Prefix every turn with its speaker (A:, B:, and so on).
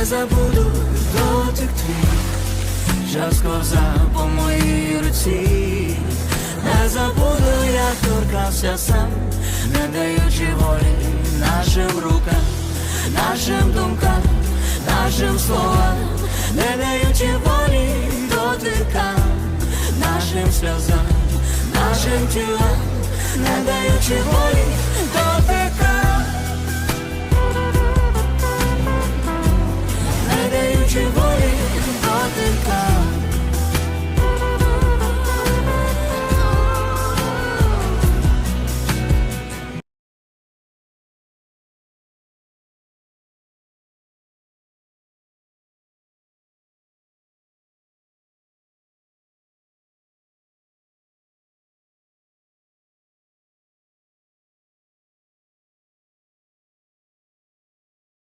A: не забуду дотик твій, жорстко сковзав по моїй руці, не забуду, як торкався сам, не даючи волі нашим рукам, нашим думкам, нашим словам, не даючи волі дотикам, нашим сльозам, нашим тілам, не даючи волі.